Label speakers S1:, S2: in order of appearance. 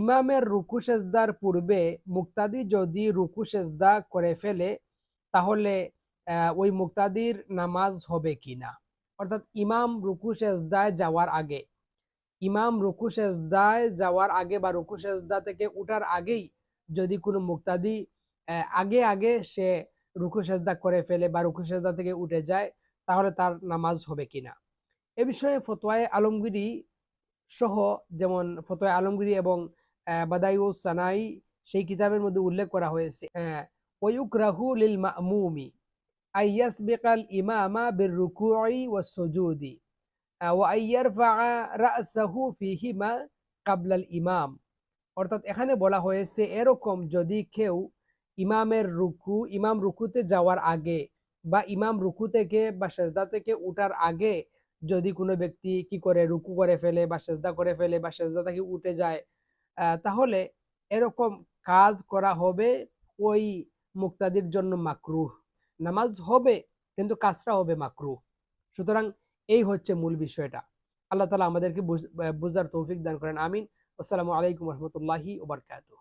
S1: ইমামের রুকু সেজদার পূর্বে মুক্তাদি যদি রুকু সেজদা করে ফেলে, তাহলে ওই মুক্তাদির নামাজ হবে কিনা? অর্থাৎ ইমাম রুকু সেজদায় যাওয়ার আগে, ইমাম রুকু সেজদায় যাওয়ার আগে বা রুকু সেজদা থেকে উঠার আগেই যদি কোনো মুক্তাদি আগে আগে সে রুকু সেজদা করে ফেলে বা রুকু সেজদা থেকে উঠে যায়, তাহলে তার নামাজ হবে কিনা? এ বিষয়ে ফতোয়ায় আলমগিরি সহ, যেমন ফতোয়া আলমগিরি এবং বাদাইউ সানাই, সেই কিতাবের মধ্যে উল্লেখ করা হয়েছে লিল মা'মুমি, আইয়াসবিকাল ইমামা বির রুকুই ওয়াস সুজুদি ফিহিমা কাবলাল ইমাম। অর্থাৎ এখানে বলা হয়েছে, এরকম যদি কেউ ইমামের রুকু, ইমাম রুকুতে যাওয়ার আগে বা ইমাম রুকু থেকে বা সেজদা থেকে উঠার আগে যদি কোনো ব্যক্তি কি করে রুকু করে ফেলে বা সেজদা করে ফেলে বা সেজদা থেকে উঠে যায় তাহলে এরকম কাজ করা হবে ওই মুক্তাদির জন্য মাকরুহ। নামাজ হবে, কিন্তু কাজটা হবে মাকরুহ। সুতরাং এই হচ্ছে মূল বিষয়টা। আল্লাহ তালা আমাদেরকে বুঝ- বুঝার তৌফিক দান করেন। আমিন। আসসালামু আলাইকুম রহমতুল্লাহি ওবরকাতুহ